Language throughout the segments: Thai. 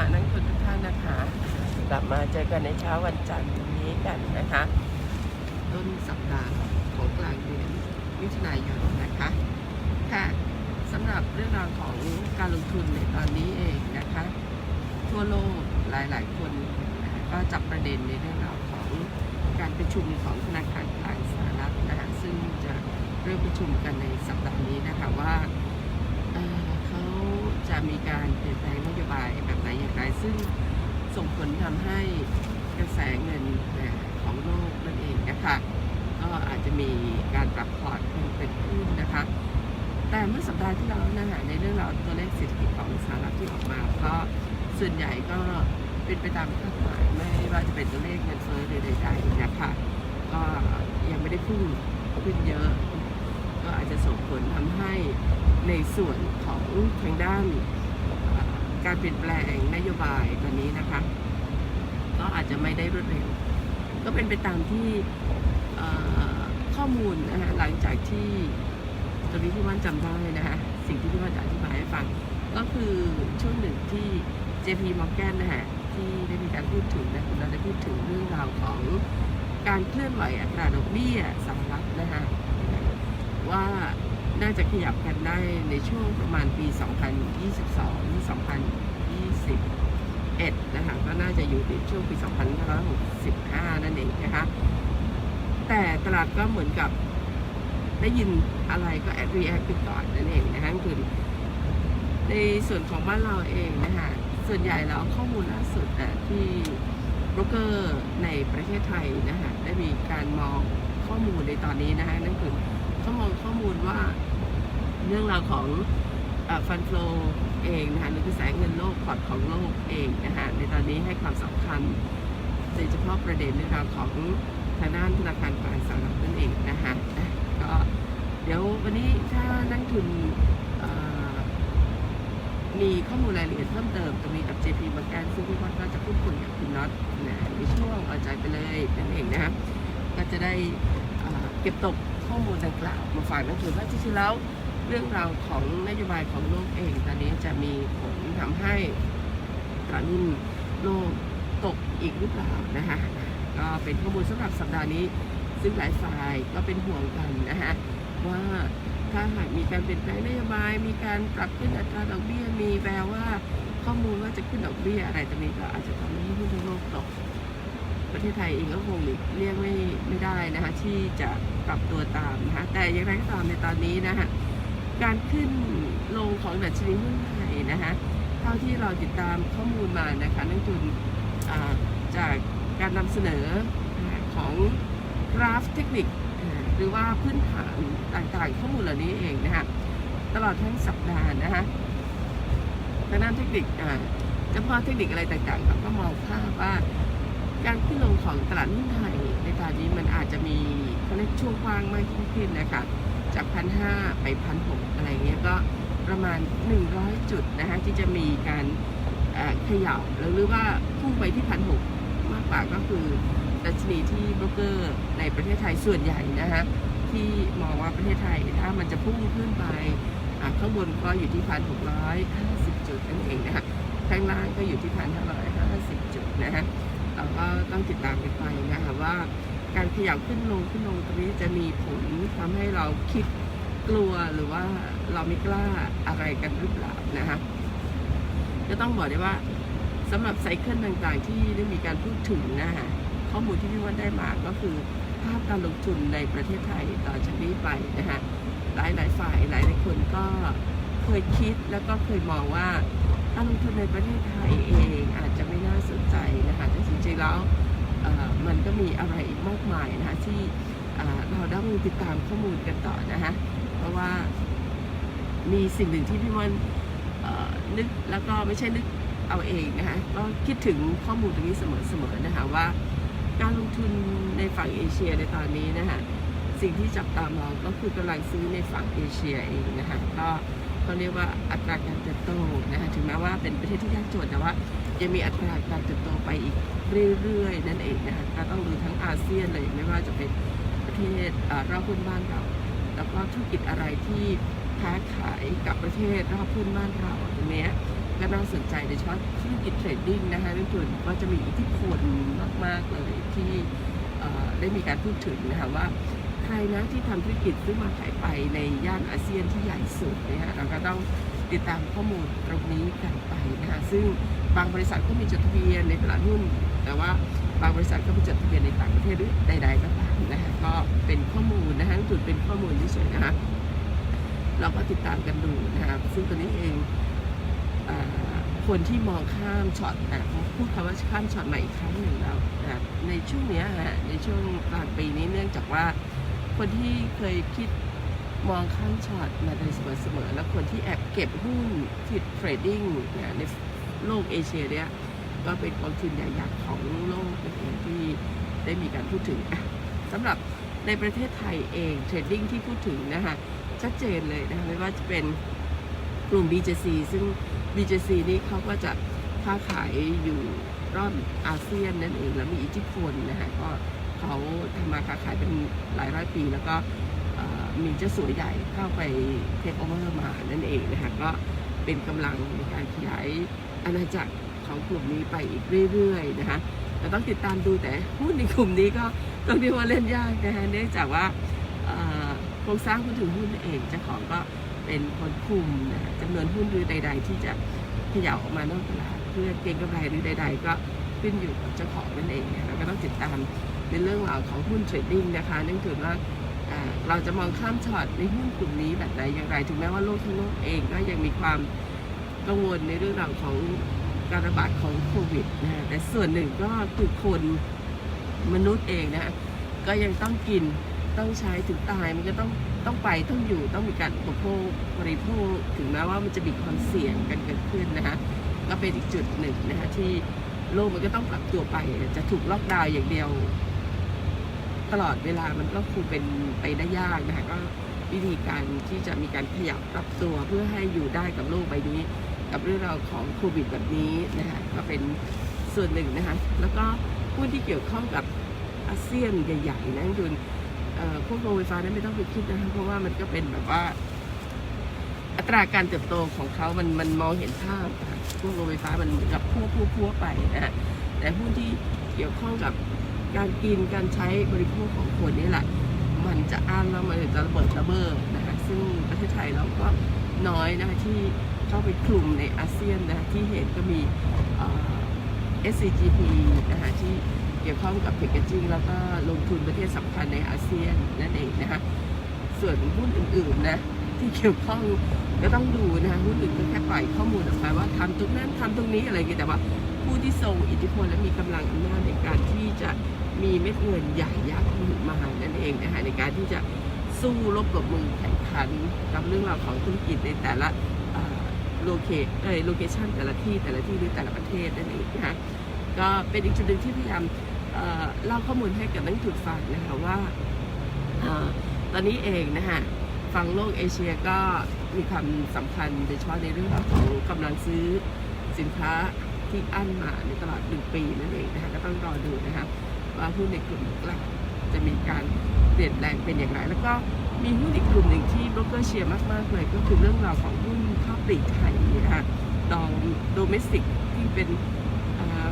ะนักทุนทุกท่านนะคะ กลับมาเจอกันในเช้าวันจันทร์นี้กันนะคะ ต้นสัปดาห์ของกลางเดือนมิถุนายนนะคะค่ะสำหรับเรื่องราวของการลงทุนในตอนนี้เองนะคะ ทั่วโลกหลาย ๆ คนนะคะก็จับประเด็นในเรื่องราวของการประชุมของธนาคารกลางสหรัฐนะคะซึ่งจะเริ่มประชุมกันในสัปดาห์นี้นะคะว่า มีการเปลี่ยนแปลงนโยบายแบบไหนอย่างไร ซึ่งส่งผลทำให้กระแสเงินของโลกนั่นเองนะคะก็อาจจะมีการปรับพอร์ตเพิ่มขึ้นนะคะ แต่เมื่อสัปดาห์ที่แล้วนะคะในเรื่องราวตัวเลขเศรษฐกิจของสหรัฐที่ออกมาก็ส่วนใหญ่ก็เป็นไปตามคาดหมายไม่ว่าจะเป็นตัวเลขเงินเฟ้อใดๆนะคะก็ยังไม่ได้พุ่งขึ้นเยอะ ก็อาจจะส่งผลทำให้ในส่วนของทางด้านการเปลี่ยนแปลงนโยบายตอนนี้นะคะ ก็อาจจะไม่ได้รวดเร็ว ก็เป็นไปตามที่ข้อมูลนะคะหลังจากที่ตรงนี้พี่ว่านจำได้นะคะสิ่งที่พี่ว่านจะอธิบายให้ฟัง ก็คือช่วงหนึ่งที่ JP Morgan นะฮะที่ได้มีการพูดถึงนะเราได้พูดถึงเรื่องราวของการเคลื่อนไหวอัตราดอกเบี้ยสหรัฐนะฮะ ว่าน่าจะขยับกันได้ในช่วงประมาณปี 2022หรือ2021 นะคะ ก็น่าจะอยู่ในช่วงปี 2565 นั่นเองนะคะ แต่ตลาดก็เหมือนกับได้ยินอะไรก็แอดรีแอคไปก่อนนั่นเองนะคะคือในส่วนของบ้านเราเองนะคะ ส่วนใหญ่แล้วข้อมูลล่าสุดที่โบรกเกอร์ในประเทศไทยนะคะได้มีการมองข้อมูลในตอนนี้นะคะนั่นคือ มองข้อมูลว่าเรื่องราวของฟันฟลเองนะคะหรือกระแสเงินโลกพอร์ตของโลกเองนะคะในตอนนี้ให้ความสำคัญโดยเฉพาะประเด็นเรื่องราวของทางด้านธนาคารกลางสหรัฐนั่นเองนะคะก็เดี๋ยววันนี้ถ้านักทุนมีข้อมูลรายละเอียดเพิ่มเติมตรงนี้กับ JP Morgan ซึ่งพี่วันก็จะพูดคุยกับคุณน็อตนะในช่วงเอาใจไปเลยนั่นเองนะครับก็จะได้เก็บตก ข้อมูลดังกล่าวมาฝากนักทุนว่าจริงๆแล้วเรื่องราวของนโยบายของโลกเองตอนนี้จะมีผลทำให้ตลาดหุ้นโลกตกอีกหรือเปล่านะคะก็เป็นข้อมูลสำหรับสัปดาห์นี้ ซึ่งหลายฝ่ายก็เป็นห่วงกันนะฮะว่าถ้าหากมีการเปลี่ยนแปลงนโยบาย มีการปรับขึ้นอัตราดอกเบี้ยมีแววว่าข้อมูลว่าจะขึ้นดอกเบี้ยอะไรตรงนี้ก็อาจจะทำให้หุ้นโลกตก ประเทศไทยเองก็คงเลี่ยงไม่ไม่ได้นะคะที่จะปรับตัวตามนะคะแต่อย่างไรก็ตามในตอนนี้นะคะการขึ้นลงของดัชนีหุ้นไทยนะคะเท่าที่เราติดตามข้อมูลมานะคะนักทุนจากการนำเสนอของกราฟเทคนิคหรือว่าพื้นฐานต่างๆ ข้อมูลเหล่านี้เองนะคะตลอดทั้งสัปดาห์นะคะทางด้านเทคนิคเฉพาะเทคนิคอะไรต่างๆเราก็มองภาพว่า การขึ้นลงของตลาดหุ้นไทยในตอนนี้มันอาจจะมีเขาเรียกช่วงกว้างมากยิ่งขึ้นนะคะจากพันห้าไปพันหกอะไรเงี้ยก็ประมาณ 100 จุดนะคะที่จะมีการเขย่าหรือว่าพุ่งไปที่พันหกมากกว่าก็คือดัชนีที่โบรกเกอร์ในประเทศไทยส่วนใหญ่นะคะที่มองว่าประเทศไทยถ้ามันจะพุ่งขึ้นไปข้างบนก็อยู่ที่พันหกร้อยห้าสิบจุดนั่นเองนะคะข้างล่างก็อยู่ที่พันห้าร้อยห้าสิบจุดนะคะ ราก็ต้องติดตามกันไปนะคะว่า การขยับขึ้นลงขึ้นลงตรงนี้จะมีผลทำให้เราคิดกลัวหรือว่าเราไม่กล้าอะไรกันหรือเปล่านะคะก็ต้องบอกได้ว่าสำหรับไซเคิลต่างๆ ที่ได้มีการพูดถึงนะคะข้อมูลที่พี่ว่านได้มาก็คือภาพการลงทุนในประเทศไทยต่อจากนี้ไปนะคะหลายหลายฝ่ายหลายหลายคนก็เคยคิดแล้วก็เคยมองว่าการลงทุนในประเทศไทยเองอาจจะาสนใจนะคะแต่จริงๆแล้วมันก็มีอะไรอีกมากมายนะคะที่เราต้องติดตามข้อมูลกันต่อนะคะเพราะว่ามีสิ่งหนึ่งที่พี่มันเอ่อนึกแล้วก็ไม่ใช่นึกเอาเองนะคะก็คิดถึงข้อมูลตรงนี้เสมอๆนะคะว่าการลงทุนในฝั่งเอเชียในตอนนี้นะคะสิ่งที่จับตามองก็คือกำลังซื้อในฝั่งเอเชียเองนะคะก็ เขาเรียกว่าอัตราการเติบโตนะคะถึงแม้ว่าเป็นประเทศที่ยากจนแต่ว่ายังมีอัตราการเติบโตไปอีกเรื่อยๆนั่นเองนะคะก็ต้องดูทั้งอาเซียนเลยไม่ว่าจะเป็นประเทศรอบพื้นบ้านเรา แล้วก็ธุรกิจอะไรที่ค้าขายกับประเทศรอบพื้นบ้านเราตรงนี้ก็น่าสนใจโดยเฉพาะธุรกิจเทรดดิ้งนะคะนักลงทุนก็จะมีอิทธิพลมากๆเลยที่ได้มีการพูดถึงนะคะว่า ใครนะที่ทำธุรกิจซื้อมาขายไปในย่านอาเซียนที่ใหญ่สุดนี่ยเราก็ต้องติดตามข้อมูลตรงนี้กันไปนะคะซึ่งบางบริษัทก็มีจดทะเบียนในตลาดหุ้น แต่ว่าบางบริษัทก็มีจดทะเบียนในต่างประเทศหรือใด ๆ ก็ตามนะคะก็เป็นข้อมูลนะคะจุดเป็นข้อมูลเฉยๆนะคะเราก็ติดตามกันดูนะคะซึ่งตัวนี้เองอคนที่มองข้ามช็อตอะพูดคำว่าข้ามช็อตใหม่อีกครั้งหนึ่งแล้วนะในช่วงนี้ฮะในช่วงกลางปีนี้เนื่องจากว่า คนที่เคยคิดมองข้ามช็อตมาโดยเสมอๆแล้วคนที่แอบเก็บหุ้นที่เทรดดิ้งเนะในโลกเอเชียเนี่ยก็เป็นกองทุนใหญ่ๆของโลกนั่นเองที่ได้มีการพูดถึงสำหรับในประเทศไทยเองเทรดดิ้งที่พูดถึงนะคะชัดเจนเลยนะคะไม่ว่าจะเป็นกลุ่ม BJC ซึ่ง BJC นี่เขาก็จะค้าขายอยู่รอบอาเซียนนั่นเอง แล้วมีอิทธิพลนะคะก็ ค้าขายเป็นหลายร้อยปีแล้วก็มีเจ้าสัวใหญ่เข้าไปเทคโอเวอร์มานั่นเองนะคะก็เป็นกำลังในการขยายอาณาจักรของกลุ่มนี้ไปอีกเรื่อยๆนะคะแต่ต้องติดตามดูแต่หุ้นในกลุ่มนี้ก็ต้องเรียกว่าเล่นยากนะคะเนื่องจากว่าโครงสร้างผู้ถือหุ้นเองเจ้าของก็เป็นคนคุมนะะจำนวนหุ้นหรือใด ๆ ที่จะขย่าออกมานอกตลาดเพื่อเก็งกำไรหรือใด ๆ ก็ขึ้นอยู่กับเจ้าของนั่นเองนะคะก็ต้องติดตาม ในเรื่องราวของหุ้นเทรดดิ้งนะคะนื่องจากว่าเราจะมองข้ามช็อตในหุ้นกลุ่มนี้แบบไหนอย่างไร ถึงแม้ว่าโลกทั้งโลกเองก็ยังมีความกังวลในเรื่องราวของการระบาดของโควิดนะฮะแต่ส่วนหนึ่งก็คือคนมนุษย์เองนะก็ยังต้องกินต้องใช้ถึงตายมันก็ต้องต้องไปต้องอยู่ต้องมีการอุปโภคบริโภคถึงแม้ว่ามันจะมีความเสี่ยงกันเกิดขึ้นนะคะก็เป็นอีกจุดหนึ่งนะคะที่โลกมันก็ต้องปรับตัวไปจะถูกล็อกดาวน์อย่างเดียว ตลอดเวลามันก็คงเป็นไปได้ยากนะคะก็วิธีการที่จะมีการขยับปรับตัวเพื่อให้อยู่ได้กับโลกใบนี้ กับเรื่องราวของโควิดแบบนี้นะคะก็เป็นส่วนหนึ่งนะคะแล้วก็ผู้ที่เกี่ยวข้องกับอาเซียนใหญ่ๆนะคุณเอ่อพวกโรงไฟฟ้านั้นไม่ต้องไปคิดนะคะเพราะว่ามันก็เป็นแบบว่าอัตราการเติบโตของเขามันมันมองเห็นภาพพวกโรงไฟฟ้ามันเหมือนกับพัวพัวพัวไปนะฮะแต่หุ้นที่เกี่ยวข้องกับ การกินการใช้บริโภคของคนนี่แหละ มันจะอ้างแล้วมันจะระเบิดระเบ้อนะคะซึ่งประเทศไทยเราก็น้อยนะคะที่เข้าไปกลุ่มในอาเซียนนะคะที่เห็นก็มีเอ่อ SCGP นะคะที่เกี่ยวข้องกับแพคเกจิ้งแล้วก็ลงทุนประเทศสำคัญในอาเซียนนั่นเองนะคะส่วนหุ้นอื่นๆนะที่เกี่ยวข้องก็ต้องดูนะคะหุ้นอื่นก็แค่ปล่อยข้อมูลออกมาว่าทำตรงนั้นทำตรงนี้อะไรอย่างเงี้ยแต่ว่าผู้ที่ทรงอิทธิพลและมีกำลังอำนาจในการที่จะ มีเม็ดเงินใหญ่ยักษ์มานั่นเองนะคะในการที่จะสู้รบกับมือแข่งขันกับเรื่องราวของธุรกิจในแต่ละโลเคเอยโลเคชันแต่ละที่แต่ละที่หรือแต่ละประเทศนั่นเองนะคะก็เป็นอีกจุดหนึ่งที่พยายามเล่าข้อมูลให้กับนักลงทุนฟังนะคะว่าตอนนี้เองนะคะฝั่งโลกเอเชียก็มีความสำคัญโดยเฉพาะในเรื่องราวของกำลังซื้อสินค้าที่อั้นมาในตลอดหนึ่งปีนั่นเองนะคะก็ต้องรอดูนะคะ ว่าหุ้นในกลุ่มหลักจะมีการเปลี่ยนแปลงเป็นอย่างไร แล้วก็มีหุ้นอีกกลุ่มหนึ่งที่โบรกเกอร์เชียร์มากๆเลยก็คือเรื่องราวของหุ้นข้าวปลีกไทยนะคะดองโดเมสติกที่เป็น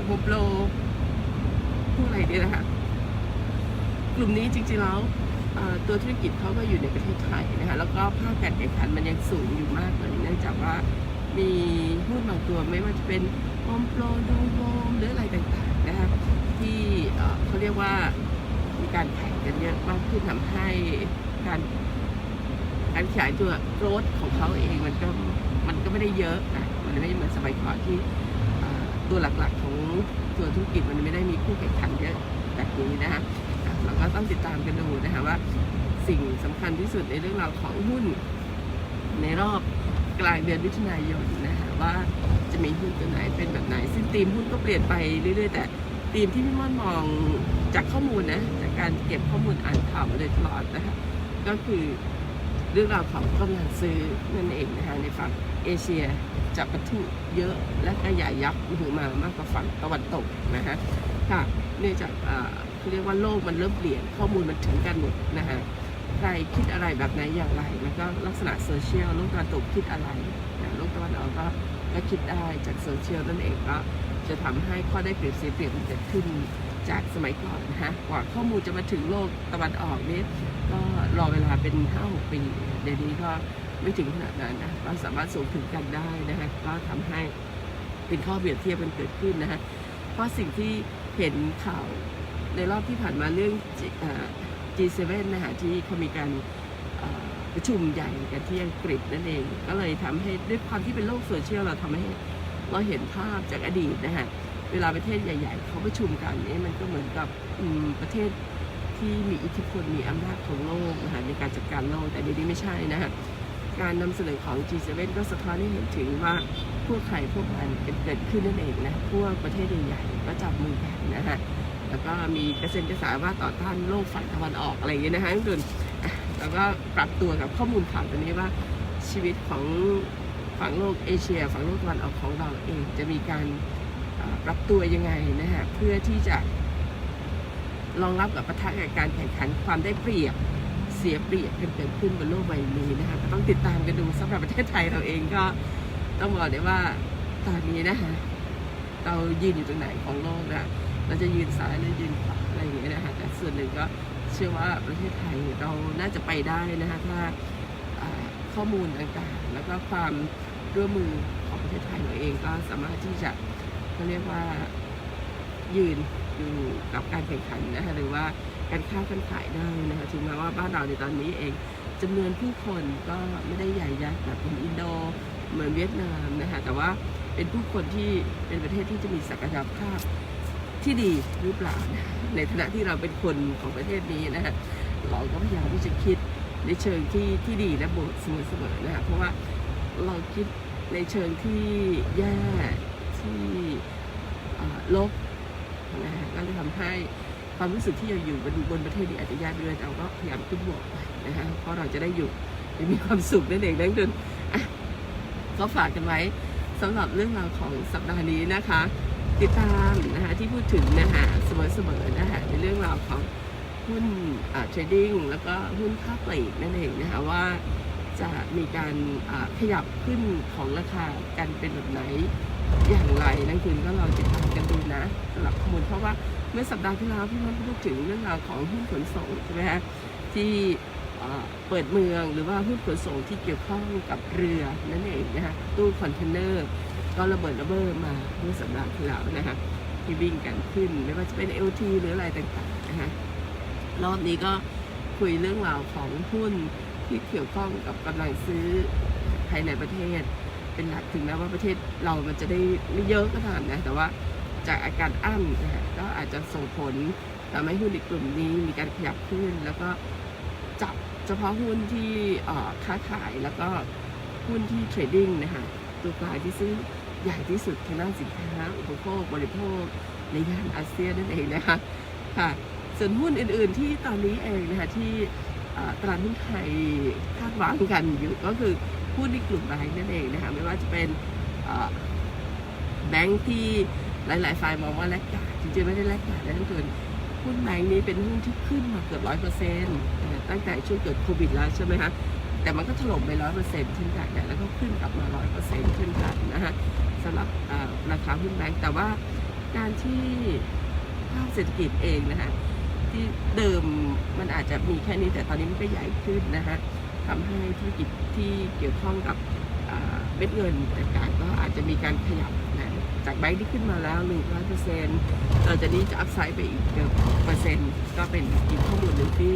โฮมโปรพวกอะไรเนี่ยนะคะกลุ่มนี้จริงๆแล้วตัวธุรกิจเขาก็อยู่ในประเทศไทยนะคะแล้วก็ภาคการแข่งขันมันยังสูงอยู่มากเลยเนื่องจากว่ามีหุ้นบางตัวไม่ว่าจะเป็นโฮมโปรดูโฮมหรืออะไรต่างๆ ที่เขาเรียกว่ามีการแข่งกันเยอะมากขึ้นทำให้การการขยายตัวโรธของเขาเองมันก็มันก็ไม่ได้เยอะนะมันไม่เหมือนสมัยก่อนที่ตัวหลักๆของตัวธุรกิจมันไม่ได้มีคู่แข่งขันเยอะแบบนี้นะคะเราก็ต้องติดตามกันดูนะคะว่าสิ่งสำคัญที่สุดในเรื่องราวของหุ้น ในรอบกลางเดือนมิถุนายนนะคะว่าจะมีหุ้นตัวไหนเป็นแบบไหนซึ่งธีมหุ้นก็เปลี่ยนไปเรื่อยๆแต่ ธีมที่พี่ม่อนมองจากข้อมูลนะ จากการเก็บข้อมูลอ่านข่าวมาโดยตลอดนะคะก็คือเรื่องราวของกำลังซื้อนั่นเองนะคะในฝั่งเอเชียจะประทุเยอะและก็ใหญ่ยักษ์มือมามากกว่าฝั่งตะวันตกนะคะค่ะเนื่องจากอ่าเขาเรียกว่าโลกมันเริ่มเปลี่ยนข้อมูลมันถึงกันหมดนะฮะใครคิดอะไรแบบไหนอย่างไร แล้วก็ลักษณะโซเชียลโลกตะวันตกคิดอะไรโลกตะวันออกก็ก็คิดได้จากโซเชียลนั่นเองก็ จะทำให้ข้อได้เปรียบเสียเปรียบเกิดขึ้นจากสมัยก่อนนะฮะกว่าข้อมูลจะมาถึงโลกตะวันออกนี่ก็รอเวลาเป็น5-6ปี เดี๋ยวนี้ก็ไม่ถึงขนาดนั้นนะก็สามารถส่งถึงกันได้นะฮะก็ทำให้เป็นข้อเปรียบเทียบกันเกิดขึ้นนะฮะเพราะสิ่งที่เห็นข่าวในรอบที่ผ่านมาเรื่อง G7 นะฮะที่เขามีการประชุมใหญ่กันที่อังกฤษนั่นเอง ก็เลยทำให้ด้วยความที่เป็นโลกโซเชียลเราทำให้ เราเห็นภาพจากอดีตนะฮะเวลาประเทศใหญ่ ๆเขาประชุมกันนี่มันก็เหมือนกับประเทศที่มีอิทธิพลมีอำนาจของโลกนะฮะในการจัดการโลกแต่เดี๋ยวนี้ไม่ใช่นะฮะการนำเสนอของ G7 ก็สะท้อนให้เห็นถึงว่าพวกใครพวกมันเป็นเกิดขึ้นนั่นเองนะพวกประเทศใหญ่ๆก็จับมือกันนะฮะแล้วก็มีกระเซ็นกระสาว่าต่อต้านโลกฝั่งตะวันออกอะไรอย่างเงี้ยนะคะทุกคนแล้วก็ปรับตัวกับข้อมูลข่าวตัวนี้ว่าชีวิตของ ฝั่งโลกเอเชีย ฝั่งโลกตะวันออกของเราเองจะมีการปรับตัวยังไงนะฮะเพื่อที่จะรองรับกับปะทะกับการแข่งขันความได้เปรียบเสียเปรียบกันเกิดขึ้นบนโลกใบนี้นะคะก็ต้องติดตามกันดูสำหรับประเทศไทยเราเองก็ต้องบอกเลยว่าตอนนี้นะคะเรายืนอยู่ตรงไหนของโลกนะเราจะยืนซ้ายหรือยืนขวาอะไรอย่างเงี้ยนะคะแต่ส่วนหนึ่งก็เชื่อว่าประเทศไทยเราน่าจะไปได้นะคะถ้าข้อมูลต่างๆ แล้วก็ความ ร่วมมือของประเทศไทยเราเองก็สามารถที่จะเขาเรียกว่ายืนอยู่กับการแข่งขันนะคะหรือว่าการค้าการขายได้นะคะถึงแม้ว่าบ้านเราในตอนนี้เองจำนวนผู้คนก็ไม่ได้ใหญ่ยักษ์แบบเป็นอินโดเหมือนเวียดนามนะคะแต่ว่าเป็นผู้คนที่เป็นประเทศที่จะมีศักยภาพที่ดีหรือเปล่า ในฐานะที่เราเป็นคนของประเทศนี้นะฮะเราก็พยายามที่จะคิดในเชิงที่ที่ดีและบวกเสมอๆนะฮะเพราะว่า เราคิดในเชิงที่แย่ที่ลบนะฮะก็เลยทำให้ความรู้สึกที่เราอยู่บนบนประเทศนี้อาจจะยากด้วยเราก็พยายามคิดบวกไปนะฮะเพราะเราจะได้อยู่มีความสุขนั่นเองนั่นคืออะก็ฝากกันไว้สำหรับเรื่องราวของสัปดาห์นี้นะคะ ติดตามนะคะที่พูดถึงนะคะเสมอๆนะคะในเรื่องราวของหุ้นเทรดดิ้งแล้วก็หุ้นค่าปลีกนั่นเองนะคะว่า จะมีการขยับขึ้นของราคากันเป็นแบบไหนอย่างไรนักทุนก็ลองติดตามกันดูนะสำหรับข้อมูลเพราะว่าเมื่อสัปดาห์ที่แล้วพี่มันพูดถึงเรื่องราวของหุ้นขนส่งใช่ไหมคะที่เปิดเมืองหรือว่าหุ้นขนส่งที่เกี่ยวข้องกับเรือนั่นเองนะคะตู้คอนเทนเนอร์ก็ระเบิดระเบ้อมาเมื่อสัปดาห์ที่แล้วนะคะที่วิ่งกันขึ้นไม่ว่าจะเป็น LT หรืออะไรต่างๆนะคะรอบนี้ก็คุยเรื่องราวของหุ้น ที่เกี่ยวข้องกับกำลังซื้อภายในประเทศ เป็นหลักถึงแม้ว่าประเทศเรามันจะได้ไม่เยอะก็ตามนะแต่ว่าจากอาการอั้นนะคะก็อาจจะส่งผลทำให้หุ้นในกลุ่มนี้มีการขยับขึ้น แล้วก็จับเฉพาะหุ้นที่ค้าขายแล้วก็หุ้นที่เทรดดิ้งนะคะตัวกลางที่ซื้อใหญ่ที่สุดทางด้านสินค้าอุปโภคบริโภคในย่านอาเซียนนั่นเองนะคะค่ะส่วนหุ้นอื่นๆที่ตอนนี้เองนะคะที่ ตลาดหุ้นไทยคาดหวังกันอยู่ก็คือหุ้นในกลุ่มแบงก์นั่นเองนะคะไม่ว่าจะเป็นแบงก์ที่หลาย ๆ ฝ่ายมองว่าแลกกาดจริงๆไม่ได้แลกกาดนะทุกคนหุ้นแบงก์นี้เป็นหุ้นที่ขึ้นมาเกือบร้อยเปอร์เซ็นต์ตั้งแต่ช่วงเกิดโควิดแล้วใช่ไหมคะแต่มันก็ถล่มไปร้อยเปอร์เซ็นต์เช่นกันแล้วก็ขึ้นกลับมาร้อยเปอร์เซ็นต์เช่นกันนะฮะสำหรับราคาหุ้นแบงก์แต่ว่าการที่ภาพเศรษฐกิจเองนะฮะ ที่เดิมมันอาจจะมีแค่นี้แต่ตอนนี้มันก็ใหญ่ขึ้นนะฮะทำให้ธุรกิจที่เกี่ยวข้องกับเม็ดเงินต่างๆก็อาจจะมีการขยับนะจากแบงก์ที่ขึ้นมาแล้วหนึ่งร้อยเปอร์เซ็นต์ต่อจากนี้จะอัพไซด์ไปอีกเกือบเปอร์เซ็นต์ก็เป็นอีกข้อมูลหนึ่งที่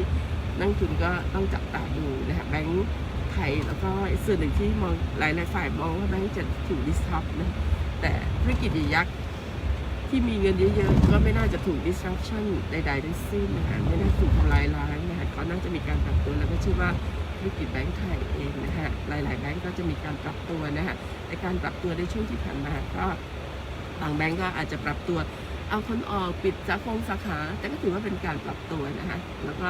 นักทุนก็ต้องจับตาดูนะคะแบงก์ไทยแล้วก็ส่วนหนึ่งที่มองหลายหลายๆฝ่ายมองว่าแบงก์จะถูกดิสทับนะแต่ธุรกิจยักษ์ ที่มีเงินเยอะๆ ก็ไม่น่าจะถูก disruption ใดๆทั้งสิ้นนะคะไม่น่าถูกทำลายล้างนะคะก็น่าจะมีการปรับตัวแล้วก็เชื่อว่าธุรกิจแบงก์ไทยเองนะคะหลายๆแบงก์ก็จะมีการปรับตัวนะคะในการปรับตัวในช่วงที่ผ่านมาก็บางแบงก์ก็อาจจะปรับตัว เอาคนออกปิดสาขงสาขา แต่ก็ถือว่าเป็นการปรับตัวนะคะแล้วก็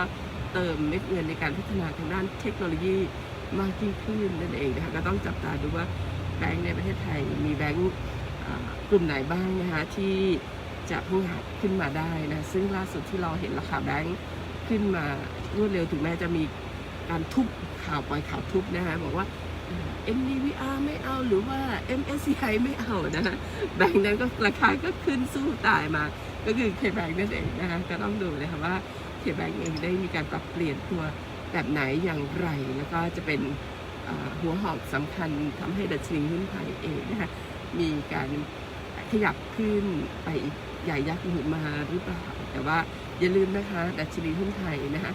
เติมเม็ดเงินในการพัฒนาทางด้านเทคโนโลยีมากยิ่งขึ้นนั่นเองนะคะก็ต้องจับตาดูว่าแบงก์ในประเทศไทยมีแบงก์ กลุ่มไหนบ้างนะคะที่จะพึ่งหาขึ้นมาได้นะซึ่งล่าสุดที่เราเห็นราคาแบงก์ขึ้นมารวดเร็วถึงแม้จะมีการทุบข่าวปล่อยข่าวทุบนะคะบอกว่าแ NDVR ไม่เอาหรือว่า MSCI ไม่เอานะฮะแบงค์นั้นก็ราคาก็ขึ้นสู้ตายมา ก็คือเคแบงค์นั่นเองนะคะก็ต้องดูนะคะว่าเคแบงค์เองได้มีการปรับเปลี่ยนตัวแบบไหนอย่างไร แล้วก็จะเป็นหัวหอกสำคัญทำให้ดัชนีหุ้นไทยเองนะคะ มีการขยับขึ้นไปอีกใหญ่ยักษ์หรือมาหรือเปล่า แต่ว่าอย่าลืมนะคะดัชนีหุ้นไทยนะคะ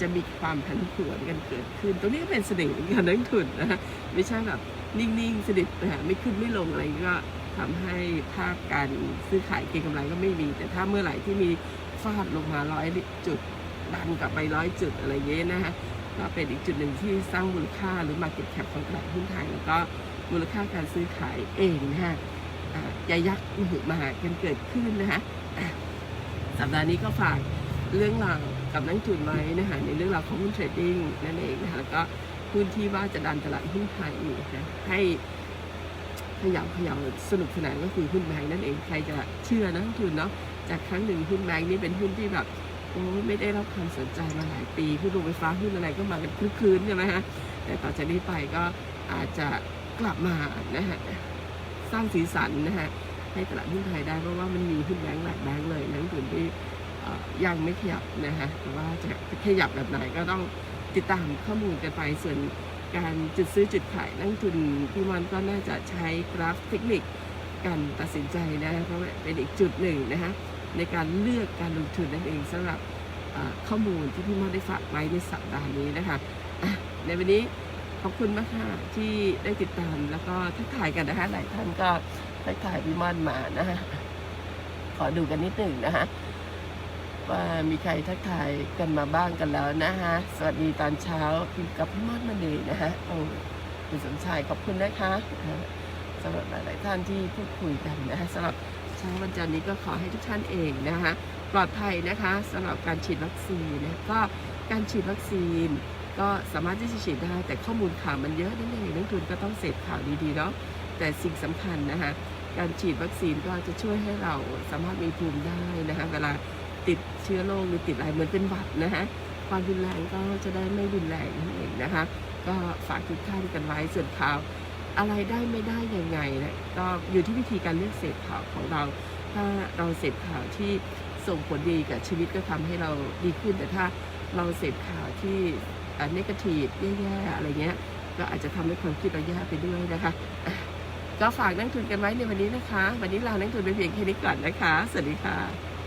จะมีความผันผวนกันเกิดขึ้น ตรงนี้ก็เป็นเสน่ห์ของการลงทุนนะคะไม่ใช่แบบนิ่งๆสนิทนะไม่ขึ้นไม่ลงอะไรก็ทำให้ภาพการซื้อขายเก็งกำไรก็ไม่มี แต่ถ้าเมื่อไหร่ที่มีฟาดลงมาร้อยจุดดันกลับไปร้อยจุดอะไรเงี้ยนะคะก็เป็นอีกจุดหนึ่งที่สร้างมูลค่าหรือ Market Cap ของตลาดหุ้นไทยแล้วก็ มูลค่าการซื้อขายเองนะคะอ่ายักษ์มหึมากันเกิดขึ้นนะคะสัปดาห์นี้ก็ฝากเรื่องราวกับนักลงทุนไว้นะคะในเรื่องราวของหุ้นเทรดดิ้งนั่นเองนะคะแล้วก็หุ้นที่ว่าจะดันตลาดหุ้นไทยนะให้ขยับขยับสนุกสนานก็คือหุ้นแบงก์นั่นเองใครจะเชื่อนักลงทุนเนาะจากครั้งหนึ่งหุ้นแบงก์นี่เป็นหุ้นที่แบบโอ้ไม่ได้รับความสนใจมาหลายปีหุ้นโรงไฟฟ้าหุ้นอะไรก็มากันคลึกคลื้นใช่ไหมฮะแต่ต่อจากนี้ไปก็อาจจะ กลับมานะฮะสร้างสีสันนะฮะให้ตลาดหุ้นไทยได้เพราะว่ามันมีหุ้นแบงก์หลายแบงก์เลยนักลงทุนที่ยังไม่ขยับนะคะแต่ว่าจะขยับแบบไหนก็ต้องติดตามข้อมูลกันไปส่วนการจุดซื้อจุดขายนักทุนพี่มันก็น่าจะใช้กราฟเทคนิคการตัดสินใจนะเพราะว่าเป็นอีกจุดหนึ่งนะคะในการเลือกการลงทุนนั่นเองสำหรับข้อมูลที่พี่มอนได้ฝากไว้ในสัปดาห์นี้นะคะในวันนี้ ขอบคุณมากค่ะที่ได้ติดตามแล้วก็ทักทายกันนะคะหลายท่านก็ทักทายพี่มอนมานะคะขอดูกันนิดหนึ่งนะคะว่ามีใครทักทายกันมาบ้างกันแล้วนะฮะสวัสดีตอนเช้าพิมกับพี่มอดมาเลยนะฮะโอ้คุณสมชายขอบคุณนะคะอ่าสำหรับหลาย ๆ ท่านที่พูดคุยกันนะฮะสำหรับเช้าวันจันทร์นี้ก็ขอให้ทุกท่านเองนะคะปลอดภัยนะคะสำหรับการฉีดวัคซีนนะก็การฉีดวัคซีน ก็สามารถที่จะฉีดได้ แต่ข้อมูลข่าวมันเยอะนั่นเองนักทุนก็ต้องเสพข่าวดีๆเนาะแต่สิ่งสำคัญนะคะการฉีดวัคซีนก็จะช่วยให้เราสามารถมีภูมิได้นะคะเวลาติดเชื้อโรคหรือติดอะไรเหมือนเป็นหวัดนะฮะความรุนแรงก็จะได้ไม่รุนแรงนั่นเองนะคะ ก็ฝากทุกท่านกันไว้ส่วนข่าว อะไรได้ไม่ได้ยังไงนะก็อยู่ที่วิธีการเลือกเสพข่าวของเรา ถ้าเราเสพข่าวที่ส่งผลดีกับชีวิตก็ทำให้เราดีขึ้นแต่ถ้าเราเสพข่าวที่ เนกาทีฟแย่ๆอะไรเงี้ยก็อาจจะทำให้ความคิดเราแย่ไปด้วยนะคะอะก็ฝากนักทุนกันไว้ในวันนี้นะคะ วันนี้ลานักทุนไปเพียงแค่นี้ก่อนนะคะ สวัสดีค่ะ